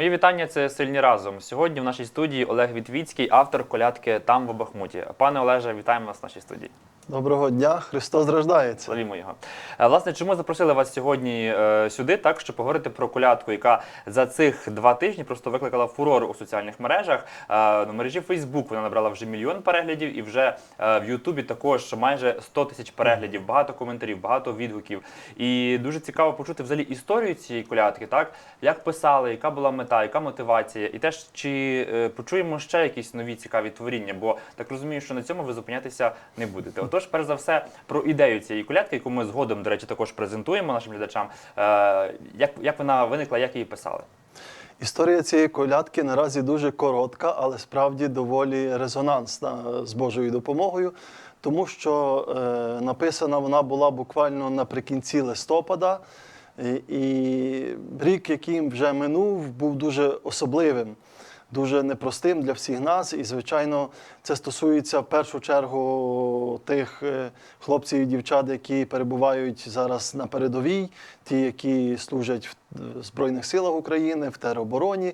Мої вітання. Це сильні разом. Сьогодні в нашій студії Олег Вітвіцький, автор колядки Там в Бахмуті. Пане Олеже, вітаємо вас в нашій студії. Доброго дня, Христос рождається. Славімо його. Е, Власне, чому запросили вас сьогодні е, сюди, так щоб поговорити про колядку, яка за цих два тижні просто викликала фурор у соціальних мережах. Е, На мережі Facebook вона набрала вже мільйон переглядів, і вже е, в Ютубі також майже 100 тисяч переглядів, багато коментарів, багато відгуків. І дуже цікаво почути взагалі історію цієї колядки, так як писали, яка була мета, яка мотивація, і теж чи е, почуємо ще якісь нові цікаві творіння, бо так розумію, що на цьому ви зупинятися не будете. Отож, перш за все, про ідею цієї колядки, яку ми згодом, до речі, також презентуємо нашим глядачам. Е, як, як вона виникла, як її писали? Історія цієї колядки наразі дуже коротка, але справді доволі резонансна з Божою допомогою, тому що е, написана вона була буквально наприкінці листопада. І рік, який вже минув, був дуже особливим, дуже непростим для всіх нас. І, звичайно, це стосується в першу чергу тих е, хлопців і дівчат, які перебувають зараз на передовій, ті, які служать в Збройних силах України, в теробороні,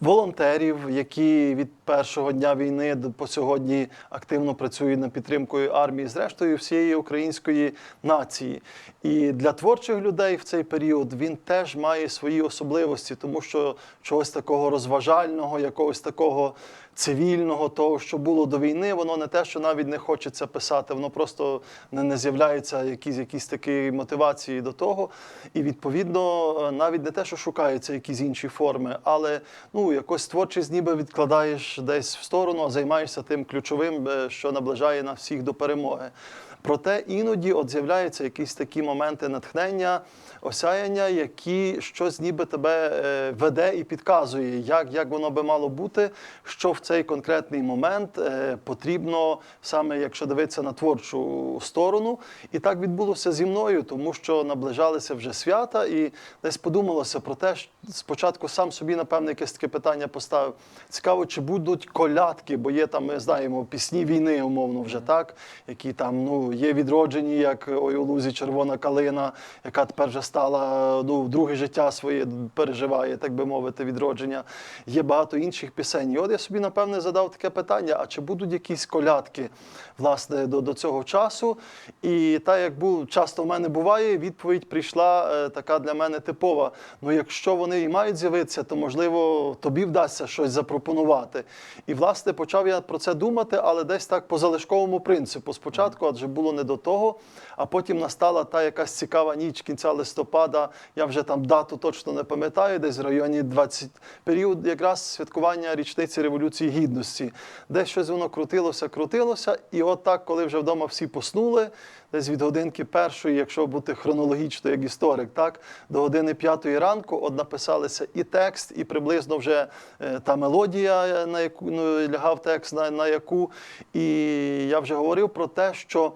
волонтерів, які від першого дня війни по сьогодні активно працюють над підтримкою армії, зрештою всієї української нації. І для творчих людей в цей період він теж має свої особливості, тому що чогось такого розважального, якогось такого цивільного, того, що було до війни, воно не те, що навіть не хочеться писати, воно просто не, не з'являється якісь, якісь такі мотивації до того. І відповідно е, навіть не те, що шукаються якісь інші форми, але ну якось творчість ніби відкладаєш десь в сторону, а займаєшся тим ключовим, е, що наближає нас всіх до перемоги. Проте іноді от з'являються якісь такі моменти натхнення, осяяння, які щось ніби тебе е, веде і підказує, як, як воно би мало бути, що в цей конкретний момент е, потрібно, саме якщо дивитися на творчу сторону. І так відбулося зі мною, тому що наближалися вже свята, і десь подумалося про те, спочатку сам собі, напевне, якесь таке питання поставив. Цікаво, чи будуть колядки, бо є там, ми знаємо, пісні війни, умовно, вже так, які там ну, є відроджені, як ой у лузі червона калина, яка тепер вже стала ну, друге життя своє переживає, так би мовити, відродження. Є багато інших пісень. І от я собі, напевне, задав таке питання: а чи будуть якісь колядки власне, до, до цього часу? І так як був, часто в мене буває, відповідь прийшла е, така для мене типова. Ну, якщо вони і мають з'явитися, то можливо тобі вдасться щось запропонувати. І власне почав я про це думати, але десь так по залишковому принципу. Спочатку, адже було не до того, а потім настала та якась цікава ніч кінця листопада. Я вже там дату точно не пам'ятаю, десь в районі 20 період якраз святкування річниці Революції Гідності. Десь щось воно крутилося, крутилося. І от так, коли вже вдома всі поснули, десь від годинки першої, якщо бути хронологічно, як історик, так, до години п'ятої ранку от написалися і текст, і приблизно вже е, та мелодія, е, на яку ну, лягав текст, на, на яку. І я вже говорив про те, що.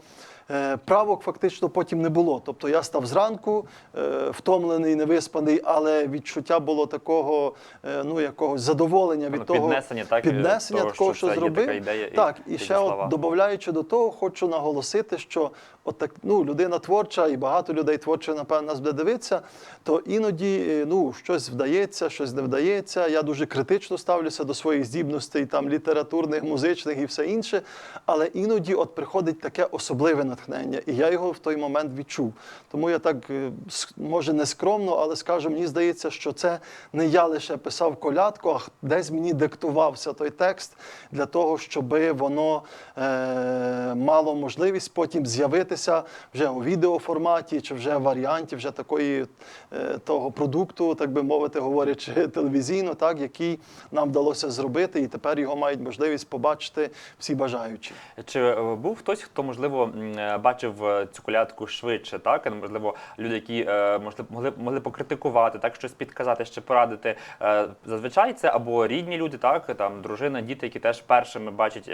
Е, Правок фактично потім не було. Тобто я став зранку, е, втомлений, невиспаний, але відчуття було такого, е, ну якогось задоволення від Певно, того піднесення, так, піднесення того, такого, що що, зробив. ідея так, і ці ще слова. от додаючи до того, хочу наголосити, що от так, ну, людина творча і багато людей творчих, напевно, нас буде дивитися, то іноді ну, щось вдається, щось не вдається. Я дуже критично ставлюся до своїх здібностей, там літературних, музичних і все інше. Але іноді от приходить таке особливе натхнення, і я його в той момент відчув. Тому я так, е, може, не скромно, але скажу, мені здається, що це не я лише писав колядку, а десь мені диктувався той текст для того, щоб воно е, мало можливість потім з'явитися вже у відеоформаті чи вже в варіанті вже такої е, того продукту, так би мовити, говорячи телевізійно, так, який нам вдалося зробити, і тепер його мають можливість побачити всі бажаючі. Чи е, був хтось, хто можливо е, бачив е, цю колядку швидше, так? Можливо, люди, які е, можливо, могли, могли покритикувати, так щось підказати, ще порадити. Е, Зазвичай це або рідні люди, так там дружина, діти, які теж першими бачать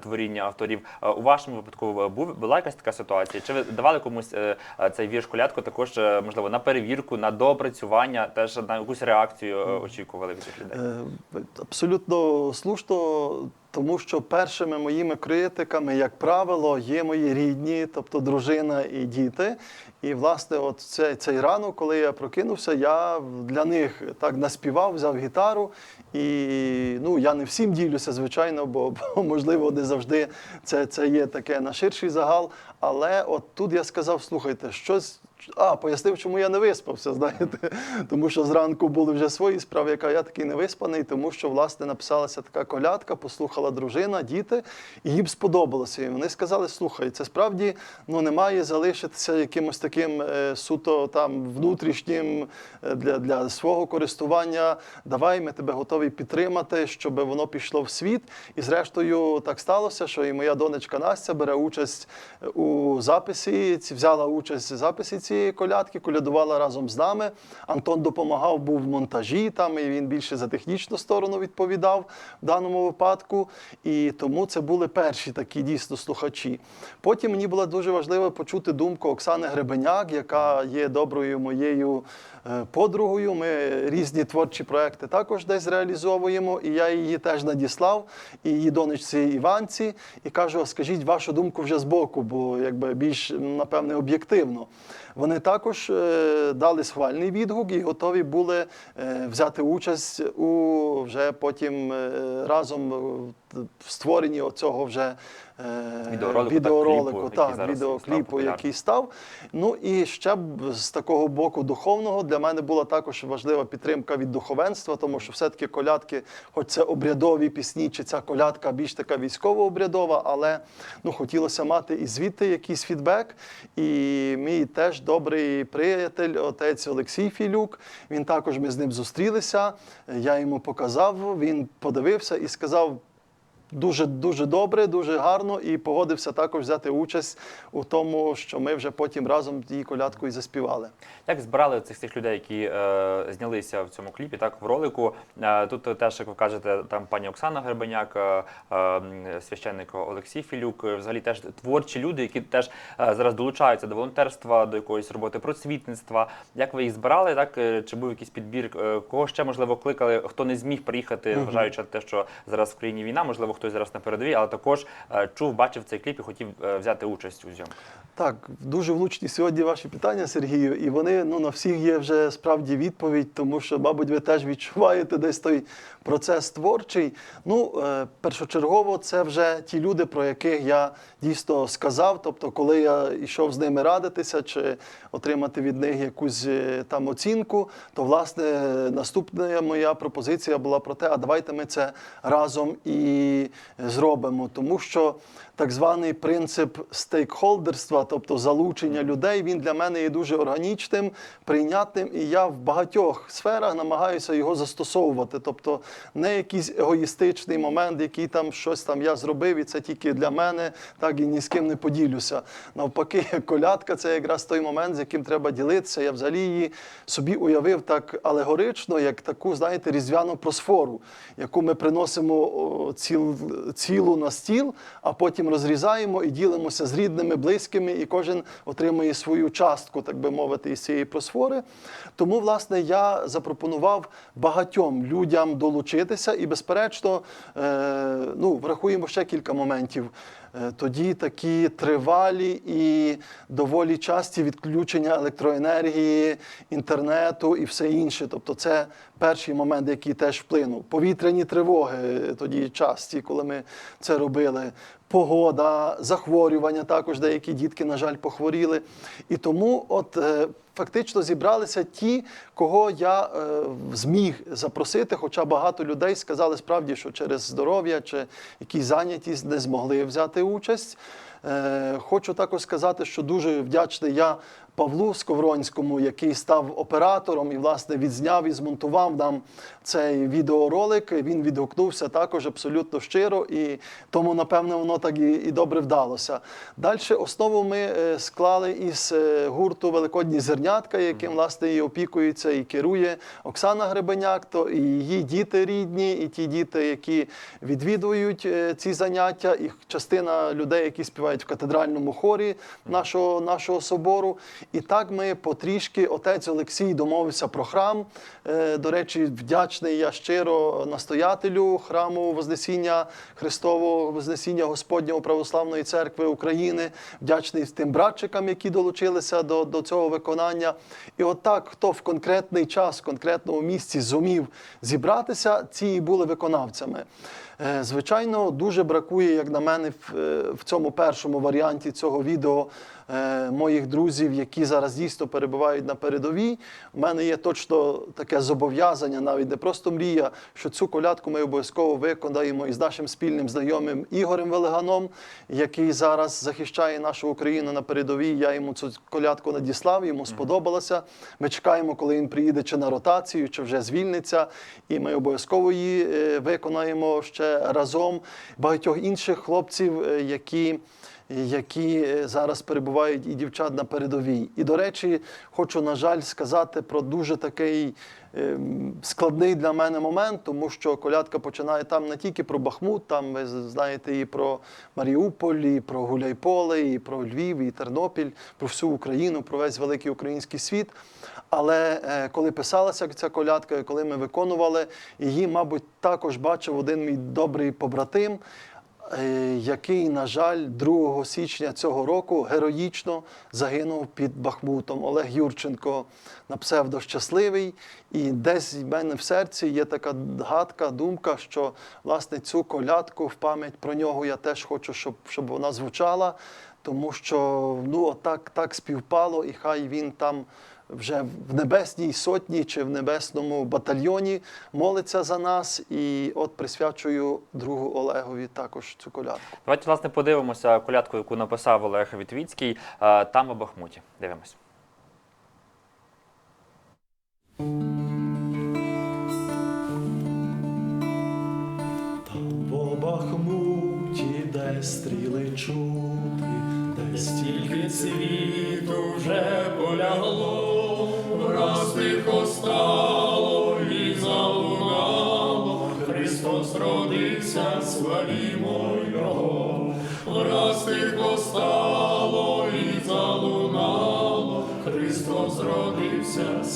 творіння авторів. У вашому випадку була якась така ситуація? Чи ви давали комусь цей вірш колядку також можливо на перевірку, на доопрацювання, теж на якусь реакцію очікували від цих людей? Абсолютно слушно тому що першими моїми критиками, як правило, є мої рідні, тобто дружина і діти. І, власне, от цей, цей ранок, коли я прокинувся, я для них так наспівав, взяв гітару. І ну, я не всім ділюся, звичайно, бо, бо можливо, не завжди це, це є таке на ширший загал. Але от тут я сказав: слухайте, щось. А, пояснив, чому я не виспався, знаєте, тому що зранку були вже свої справи, яка я такий не виспаний, тому що власне написалася така колядка, послухала дружина, діти, і їм сподобалося. І вони сказали: слухай, це справді ну не має залишитися якимось таким е, суто там внутрішнім е, для, для свого користування. Давай, ми тебе готові підтримати, щоб воно пішло в світ. І зрештою так сталося, що і моя донечка Настя бере участь у записі, взяла участь в записі цієї колядки, колядувала разом з нами. Антон допомагав, був в монтажі там, і він більше за технічну сторону відповідав в даному випадку. І тому це були перші такі дійсно слухачі. Потім мені було дуже важливо почути думку Оксани Гребеняк, яка є доброю моєю подругою. Ми різні творчі проекти також десь реалізовуємо, і я її теж надіслав, і її донечці Іванці, і кажу: скажіть вашу думку вже збоку, бо якби більш напевне об'єктивно. Вони також е, дали схвальний відгук і готові були е, взяти участь у вже потім е, разом е, в створенні оцього вже е, Відеоролику, так, так, відеокліпу, який став. Ну і ще б з такого боку духовного для мене була також важлива підтримка від духовенства, тому що все-таки колядки, хоч це обрядові пісні, чи ця колядка більш така військово-обрядова, але ну, хотілося мати і звідти якийсь фідбек. І мій теж добрий приятель, отець Олексій Філюк. Він також ми з ним зустрілися. Я йому показав, він подивився і сказав. Дуже дуже добре, дуже гарно, і погодився також взяти участь у тому, що ми вже потім разом її колядку і заспівали. Як збирали цих цих людей, які е, знялися в цьому кліпі, так в ролику? Е, тут теж, як ви кажете, там пані Оксана Гребеняк, е, е, священник Олексій Філюк, е, взагалі теж творчі люди, які теж е, зараз долучаються до волонтерства, до якоїсь роботи просвітництва. Як ви їх збирали? Так е, чи був якийсь підбір? Е, Кого ще можливо кликали? Хто не зміг приїхати, вважаючи те, що зараз в країні війна, можливо, хтось зараз на передовій, але також е, чув, бачив цей кліп і хотів е, взяти участь у зйомках. Так, дуже влучні сьогодні ваші питання, Сергію, і вони ну, на всіх є вже справді відповідь, тому що, мабуть, ви теж відчуваєте десь той процес творчий. Ну, е, першочергово, це вже ті люди, про яких я дійсно сказав. Тобто, коли я йшов з ними радитися чи отримати від них якусь там оцінку, то власне наступна моя пропозиція була про те, а давайте ми це разом і зробимо, тому що так званий принцип стейкхолдерства, тобто залучення людей, він для мене є дуже органічним, прийнятним, і я в багатьох сферах намагаюся його застосовувати. Тобто не якийсь егоїстичний момент, який там щось там я зробив, і це тільки для мене, так і ні з ким не поділюся. Навпаки, колядка це якраз той момент, з яким треба ділитися. Я взагалі її собі уявив так алегорично, як таку, знаєте, різдвяну просфору, яку ми приносимо ціл, цілу на стіл, а потім розрізаємо і ділимося з рідними, близькими, і кожен отримує свою частку, так би мовити, із цієї просфори. Тому, власне, я запропонував багатьом людям долучитися, і, безперечно, е, ну, врахуємо ще кілька моментів. Е, Тоді такі тривалі і доволі часті відключення електроенергії, інтернету і все інше. Тобто, це перший момент, який теж вплинув. Повітряні тривоги тоді часті, коли ми це робили. Погода, захворювання також деякі дітки, на жаль, похворіли. І тому, от е, фактично, зібралися ті, кого я е, зміг запросити. Хоча багато людей сказали справді, що через здоров'я чи якісь зайнятість не змогли взяти участь. Е, Хочу також сказати, що дуже вдячний я Павлу Сковронському, який став оператором і власне відзняв і змонтував нам цей відеоролик. Він відгукнувся також абсолютно щиро, і тому, напевно, воно так і, і добре вдалося. Далі основу ми е, склали із е, гурту Великодні зернятка, яким власне і опікується і керує Оксана Гребеняк, то і її діти рідні, і ті діти, які відвідують е, ці заняття, і частина людей, які співають в катедральному хорі нашого, нашого собору. І так ми потрішки, отець Олексій домовився про храм. Е, До речі, вдячний я щиро настоятелю храму Вознесіння Христового Вознесіння Господнього Православної церкви України, вдячний тим братчикам, які долучилися до, до цього виконання. І отак, хто в конкретний час, в конкретному місці зумів зібратися, ці і були виконавцями. Е, Звичайно, дуже бракує, як на мене, в, е, цьому першому варіанті цього відео моїх друзів, які зараз дійсно перебувають на передовій. У мене є точно таке зобов'язання, навіть не просто мрія, що цю колядку ми обов'язково виконаємо із нашим спільним знайомим Ігорем Велеганом, який зараз захищає нашу Україну на передовій. Я йому цю колядку надіслав, йому сподобалося. Ми чекаємо, коли він приїде чи на ротацію, чи вже звільниться, і ми обов'язково її е, виконаємо ще разом. Багатьох інших хлопців, е, які які е, зараз перебувають і дівчат на передовій. І, до речі, хочу, на жаль, сказати про дуже такий ем, складний для мене момент, тому що колядка починає там не тільки про Бахмут, там ви знаєте і про Маріуполь, і про Гуляйполе, і про Львів, і Тернопіль, про всю Україну, про весь великий український світ. Але е, коли писалася ця колядка, і коли ми виконували, її, мабуть, також бачив один мій добрий побратим, який, на жаль, 2 січня цього року героїчно загинув під Бахмутом. Олег Юрченко на псевдо щасливий. І десь в мене в серці є така гадка, думка, що власне цю колядку в пам'ять про нього я теж хочу, щоб, щоб вона звучала, тому що ну, отак так співпало, і хай він там вже в небесній сотні чи в небесному батальйоні молиться за нас. І от присвячую другу Олегові також цю колядку. Давайте, власне, подивимося колядку, яку написав Олег Вітвіцький е, там у Бахмуті. Дивимось. Там по Бахмуті, де стріли чути, де стільки світу вже полягло,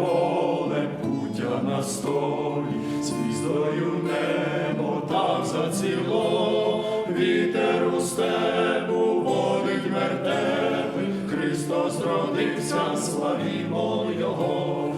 полем путя на столі, звіздою небо так заціло, вітер у степу водить вертепи, Христос родився, славімо Його,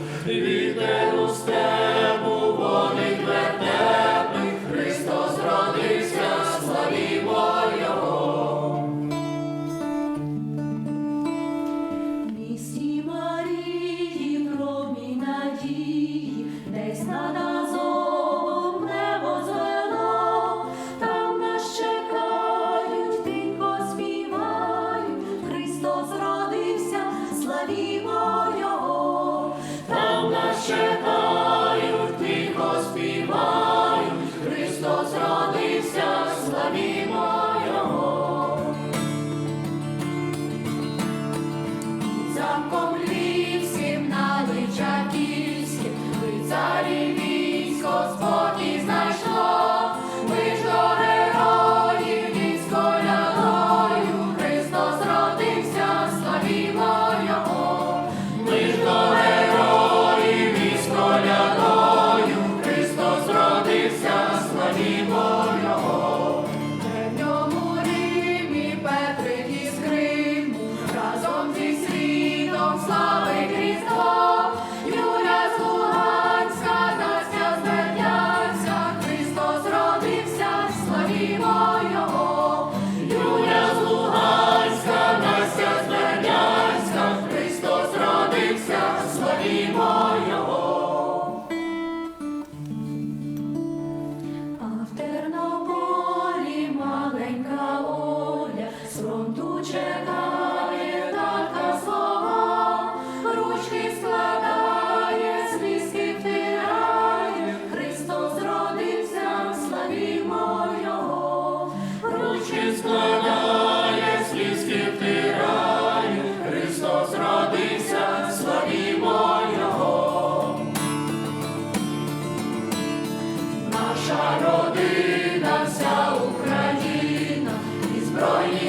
наша родина, вся Україна і збройні.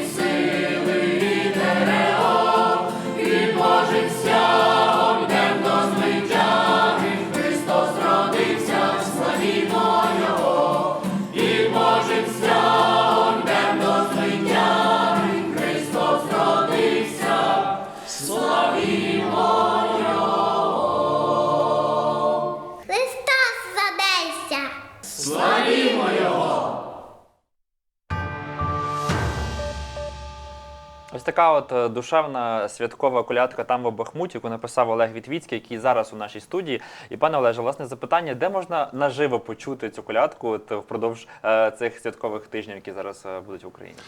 Така от е, душевна святкова колядка там в Бахмуті, яку написав Олег Вітвіцький, який зараз у нашій студії. І пане Олеже, власне, запитання, де можна наживо почути цю колядку от, впродовж е, цих святкових тижнів, які зараз е, будуть в Україні?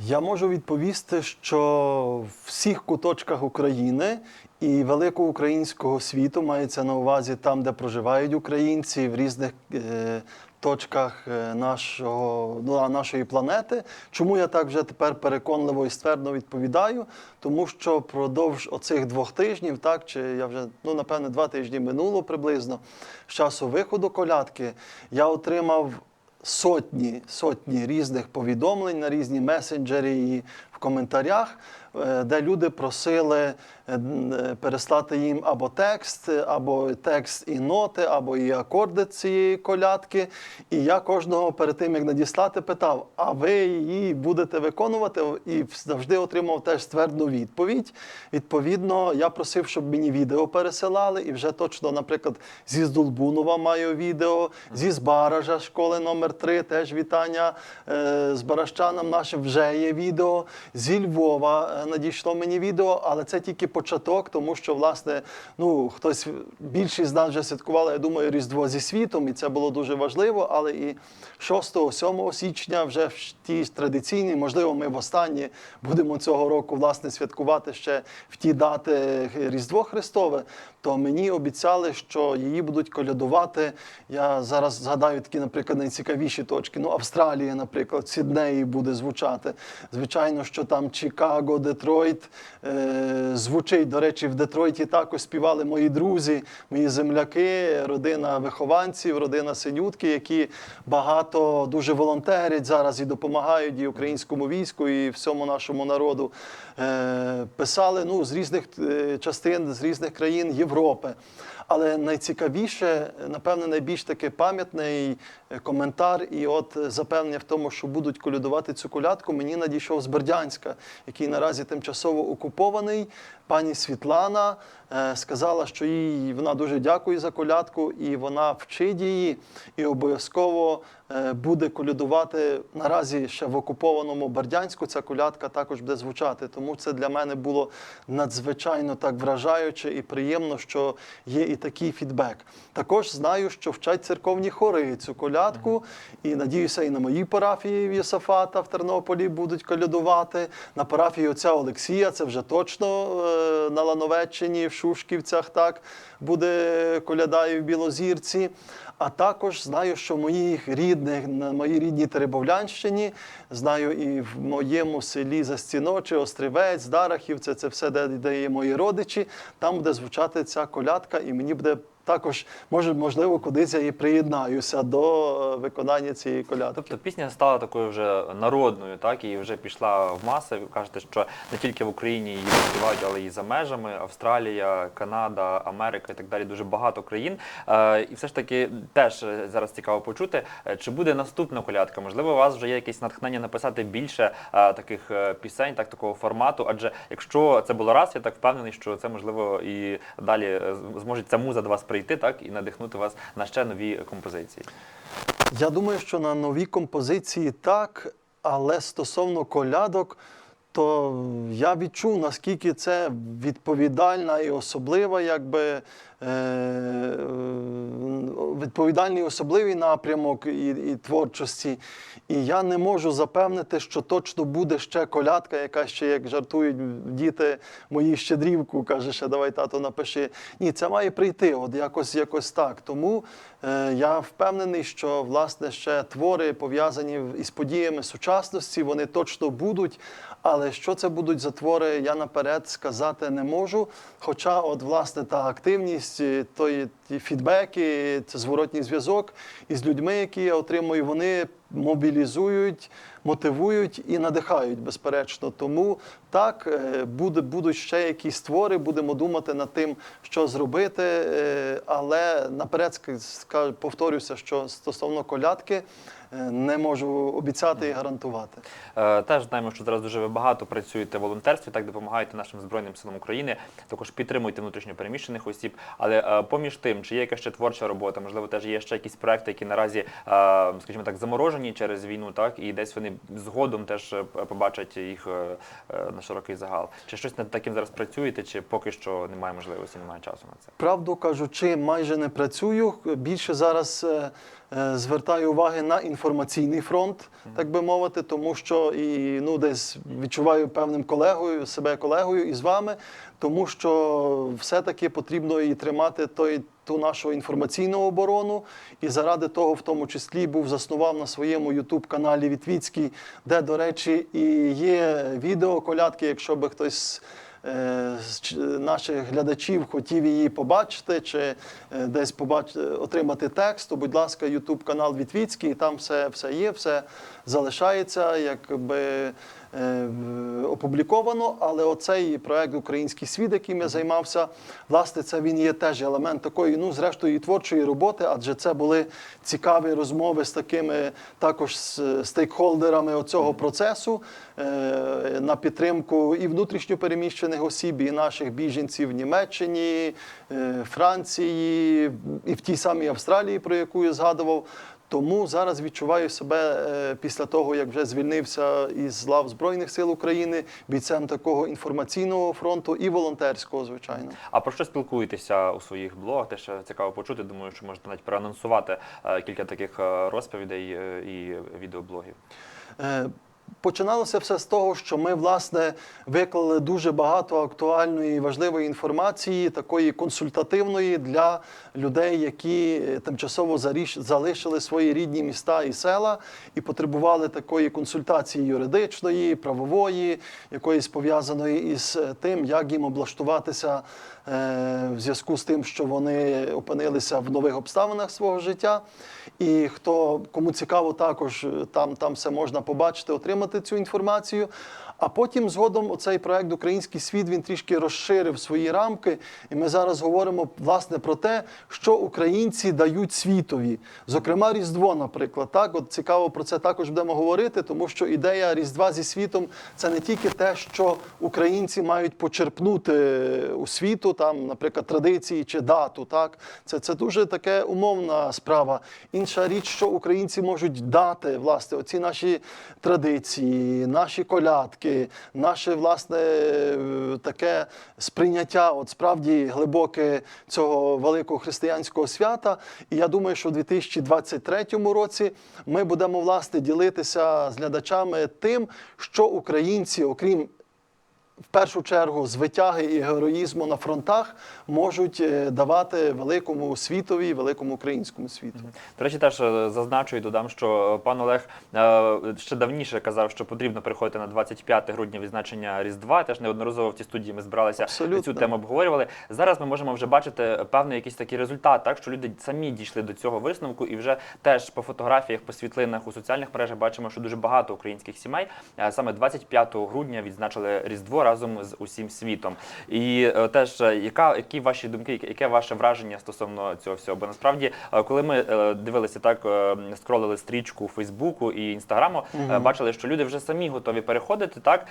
Я можу відповісти, що в всіх куточках України і великого українського світу мається на увазі там, де проживають українці в різних точках е, нашого, ну, нашої планети. Чому я так вже тепер переконливо і ствердно відповідаю? Тому що впродовж оцих двох тижнів, так чи я вже ну напевне два тижні минуло приблизно з часу виходу колядки, я отримав сотні, сотні різних повідомлень на різні месенджери і в коментарях, е, де люди просили е, е, переслати їм або текст, або текст і ноти, або і акорди цієї колядки. І я кожного перед тим, як надіслати, питав: а ви її будете виконувати? І завжди отримав теж ствердну відповідь. Відповідно, я просив, щоб мені відео пересилали, і вже точно, наприклад, зі Здолбунова маю відео, зі Збаража школи номер 3 теж вітання з баращаном нашим вже є відео. Зі Львова е, надійшло мені відео, але це тільки початок, тому що, власне, ну, хтось, більшість з нас вже святкували, я думаю, Різдво зі світом, і це було дуже важливо, але і 6-7 січня вже в ті традиційні, можливо, ми востаннє будемо цього року власне святкувати ще в ті дати Різдво Христове. То мені обіцяли, що її будуть колядувати. Я зараз згадаю такі, наприклад, найцікавіші точки. Ну, Австралія, наприклад, Сіднеї буде звучати. Звичайно, що там Чикаго, Детройт е, звучить. До речі, в Детройті також співали мої друзі, мої земляки, родина вихованців, родина синютки, які багато дуже волонтерять зараз і допомагають і українському війську, і всьому нашому народу. Е, писали ну, з різних е, частин, з різних країн Європи. Але найцікавіше, напевне, найбільш таки пам'ятний е, коментар і от запевнення в тому, що будуть колядувати цю колядку, мені надійшов з Бердянська, який наразі тимчасово окупований. Пані Світлана сказала, що їй вона дуже дякує за колядку, і вона вчить її і обов'язково буде колядувати наразі ще в окупованому Бердянську. Ця колядка також буде звучати. Тому це для мене було надзвичайно так вражаюче і приємно, що є і такий фідбек. Також знаю, що вчать церковні хори цю колядку, і надіюся, і на моїй парафії в Єсафата в Тернополі будуть колядувати. На парафії отця Олексія, це вже точно е, на Лановеччині, в Шушківцях, так буде коляда і в Білозірці. А також знаю, що моїх рідних на моїй рідній Теребовлянщині, знаю і в моєму селі Застіночі, Острівець, Дарахів, це, це все, де, де є мої родичі. Там буде звучати ця колядка, і мені буде також, може, можливо, кудись я і приєднаюся до е, виконання цієї колядки. Тобто пісня стала такою вже народною, так і вже пішла в маси. Ви кажете, що не тільки в Україні її співають, але і за межами Австралія, Канада, Америка і так далі. Дуже багато країн. Е, і все ж таки теж е, зараз цікаво почути, чи буде наступна колядка. Можливо, у вас вже є якесь натхнення написати більше таких пісень, так такого формату. Адже якщо це було раз, я так впевнений, що це можливо і далі зможе ця муза до вас прийти, так і надихнути вас на ще нові композиції. Я думаю, що на нові композиції так, але стосовно колядок, то я відчув, наскільки це відповідальна і особлива, якби е, відповідальний особливий напрямок і, і творчості. І я не можу запевнити, що точно буде ще колядка, яка ще, як жартують діти, мої щедрівку, каже, ще давай тато напиши. Ні, це має прийти, от якось, якось так. Тому е, я впевнений, що власне ще твори пов'язані із подіями сучасності, вони точно будуть. Але що це будуть за твори, я наперед сказати не можу. Хоча, от, власне, та активність, е, той фідбеки, це зворотній зв'язок із людьми, які я отримую, вони мобілізують, мотивують і надихають, безперечно. Тому так, е, буде, будуть ще якісь твори, будемо думати над тим, що зробити. е, Але наперед ска- ска- повторюся, що стосовно колядки е, не можу обіцяти і гарантувати. Теж знаємо, що зараз дуже ви багато працюєте в волонтерстві, так допомагаєте нашим збройним силам України. Також підтримуєте внутрішньо переміщених осіб. Але поміж тим. Чи є якась ще творча робота? Можливо, теж є ще якісь проекти, які наразі, скажімо так, заморожені через війну, так і десь вони згодом теж побачать їх на широкий загал. Чи щось над таким зараз працюєте, чи поки що немає можливості, немає часу на це? Правду кажучи, майже не працюю. Більше зараз е, е, звертаю уваги на інформаційний фронт, так би мовити, тому що і ну десь відчуваю певним колегою, себе колегою і з вами, тому що все-таки потрібно і тримати той. Ту нашу інформаційну оборону, і заради того, в тому числі, був заснував на своєму ютуб-каналі Вітвіцький, де, до речі, і є відео колядки, якщо би хтось е, з наших глядачів хотів її побачити чи е, десь побач... отримати текст, то, будь ласка, Ютуб канал Вітвіцький, там все, все є, все залишається, якби опубліковано. Але оцей проект Український світ, яким я займався, власне, це він є теж елемент такої, ну, зрештою, і творчої роботи, адже це були цікаві розмови з такими також стейкхолдерами оцього процесу е, на підтримку і внутрішньо переміщених осіб, і наших біженців в Німеччині, е, Франції, і в тій самій Австралії, про яку я згадував. Тому зараз відчуваю себе е, після того, як вже звільнився із лав Збройних сил України, бійцем такого інформаційного фронту і волонтерського, звичайно. А про що спілкуєтеся у своїх блогах? Теж цікаво почути. Думаю, що можете навіть проанонсувати е, кілька таких е, розповідей і відеоблогів. Починалося все з того, що ми власне виклали дуже багато актуальної і важливої інформації, такої консультативної для людей, які е, тимчасово залишили свої рідні міста і села і потребували такої консультації юридичної, правової, якоїсь пов'язаної із е, тим, як їм облаштуватися е, в зв'язку з тим, що вони опинилися в нових обставинах свого життя. І хто кому цікаво, також там, там все можна побачити, отримати цю інформацію. А потім згодом оцей проект Український світ він трішки розширив свої рамки. І ми зараз говоримо власне про те, що українці дають світові. Зокрема, Різдво, наприклад. Так, от цікаво про це також будемо говорити, тому що ідея Різдва зі світом це не тільки те, що українці мають почерпнути у світу, там, наприклад, традиції чи дату. Так, це, це дуже таке умовна справа. Інша річ, що українці можуть дати власне оці наші традиції, наші колядки, наше власне таке сприйняття, от справді глибоке цього великого християнського свята. І я думаю, що в 2023 році ми будемо власне ділитися з глядачами тим, що українці, окрім в першу чергу з витяги і героїзму на фронтах можуть е, давати великому світові, великому українському світу. До речі, теж е, зазначу і додам, що е, пан Олег ще давніше казав, що потрібно переходити на 25 грудня відзначення Різдва. Теж неодноразово в цій студії ми збиралися Абсолютно. цю тему обговорювали. Зараз ми можемо вже бачити певний якийсь такий результат, так що люди самі дійшли до цього висновку, і вже теж по фотографіях, по світлинах у соціальних мережах бачимо, що дуже багато українських сімей саме 25 грудня відзначили Різдво разом з усім світом. І е, теж е, яка які ваші думки, яке- ваше враження стосовно цього всього? Бо насправді, е, коли ми дивилися так, скролили стрічку Фейсбуку і Інстаграму, е, бачили, що люди вже самі готові переходити. Так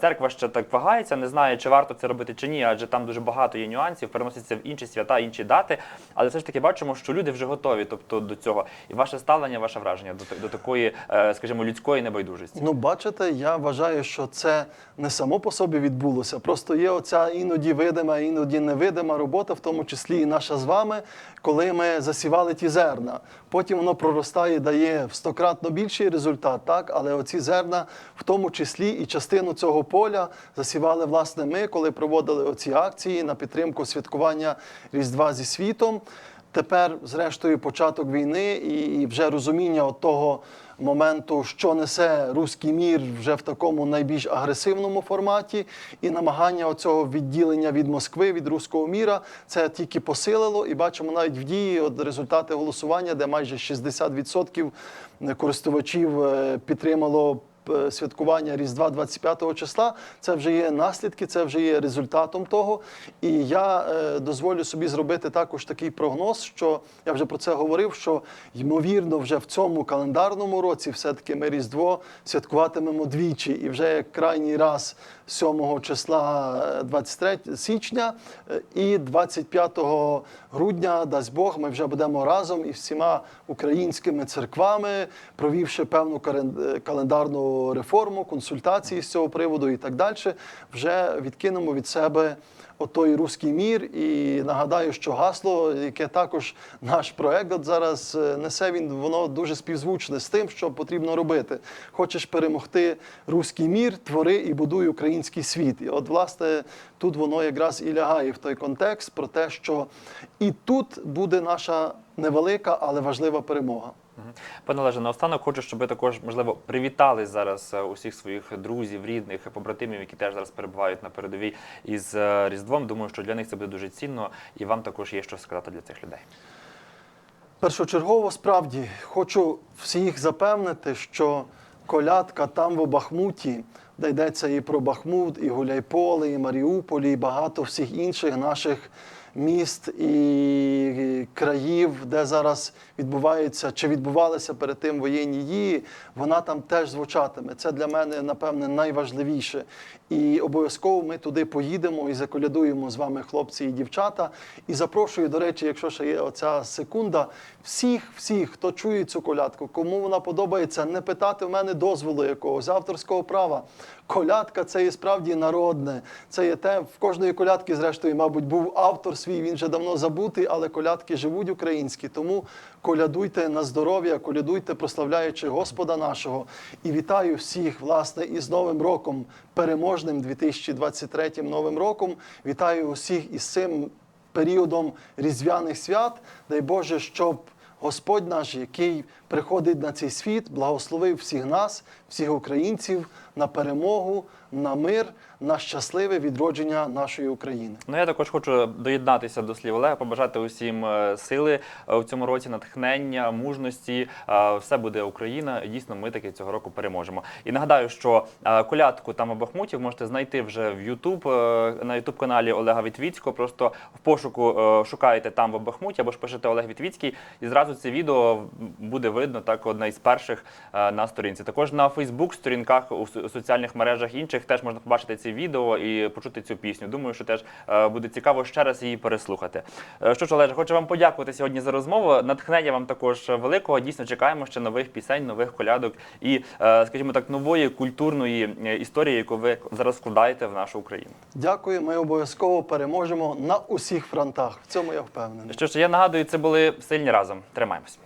церква ще так вагається, не знає, чи варто це робити чи ні, адже там дуже багато є нюансів, переносяться в інші свята, інші дати. Але все ж таки бачимо, що люди вже готові, тобто до цього. І ваше ставлення, ваше враження до, до такої, скажімо, людської небайдужості. Ну, бачите, я вважаю, що це не само по собі відбулося. Просто є оця іноді видима, іноді невидима робота, в тому числі і наша з вами, коли ми засівали ті зерна. Потім воно проростає, дає в стократно більший результат, так? але оці зерна, в тому числі і частину цього поля засівали власне ми, коли проводили оці акції на підтримку святкування Різдва зі світом. Тепер, зрештою, початок війни і вже розуміння от того моменту, що несе руський мір вже в такому найбільш агресивному форматі, і намагання оцього відділення від Москви, від руського міра, це тільки посилило. І бачимо навіть в дії от результати голосування, де майже 60% користувачів е, підтримало святкування Різдва 25 числа. Це вже є наслідки, це вже є результатом того. І я е, дозволю собі зробити також такий прогноз, що я вже про це говорив, що ймовірно, вже в цьому календарному році все-таки ми Різдво святкуватимемо двічі, і вже як крайній раз 7 числа е, 23 січня е, і 25 грудня, дасть Бог, ми вже будемо разом із всіма українськими церквами, провівши певну е, календарну реформу, консультації з цього приводу і так далі, вже відкинемо від себе отой руський мір. І нагадаю, що гасло, яке також наш проект от зараз е, несе, він воно дуже співзвучне з тим, що потрібно робити. Хочеш перемогти руський мір, твори і будуй український світ. І от, власне, тут воно якраз і лягає в той контекст про те, що і тут буде наша невелика, але важлива перемога. Пане Олеже, наостанок хочу, щоб ви також, можливо, привітали зараз е, усіх своїх друзів, рідних, побратимів, які теж зараз перебувають на передовій із е, Різдвом. Думаю, що для них це буде дуже цінно, і вам також є що сказати для цих людей. Першочергово справді хочу всіх запевнити, що колядка там в Бахмуті, де йдеться і про Бахмут, і Гуляйполе, і Маріуполі, і багато всіх інших наших міст і країв, де зараз відбуваються чи відбувалися перед тим воєнні дії, вона там теж звучатиме. Це для мене, напевне, найважливіше. І обов'язково ми туди поїдемо і заколядуємо з вами, хлопці і дівчата. І запрошую, до речі, якщо ще є оця секунда, всіх, всіх, хто чує цю колядку, кому вона подобається, не питати в мене дозволу якогось авторського права. Колядка це є справді народне. Це є те, в кожної колядки, зрештою, мабуть, був автор свій, він вже давно забутий, але колядки живуть українські. Тому колядуйте на здоров'я, колядуйте, прославляючи Господа нашого. І вітаю всіх, власне, із Новим роком, переможним 2023 новим роком. Вітаю усіх із цим періодом різдвяних свят. Дай Боже, щоб Господь наш, який приходить на цей світ, благословив всіх нас, всіх українців на перемогу, на мир, на щасливе відродження нашої України. Ну я також хочу доєднатися до слів Олега, побажати усім е, сили е, в цьому році, натхнення, мужності. Е, Все буде Україна. Дійсно, ми таки цього року переможемо. І нагадаю, що е, колядку там у Бахмуті можете знайти вже в Ютуб на Ютуб каналі Олега Вітвіцького. Просто в пошуку е, шукаєте там в Бахмуті або ж пишете Олег Вітвіцький, і зразу це відео буде видно так одна із перших е, на сторінці. Також на Фейсбук, сторінках у соціальних мережах інших теж можна побачити ці відео і почути цю пісню. Думаю, що теж е, буде цікаво ще раз її переслухати. Е, Що ж, Олеже, хочу вам подякувати сьогодні за розмову. Натхнення вам також великого. Дійсно чекаємо ще нових пісень, нових колядок і, е, скажімо так, нової культурної історії, яку ви зараз вкладаєте в нашу Україну. Дякую, ми обов'язково переможемо на усіх фронтах. В цьому я впевнений. Що ж, я нагадую, це були сильні разом. Тримаємось.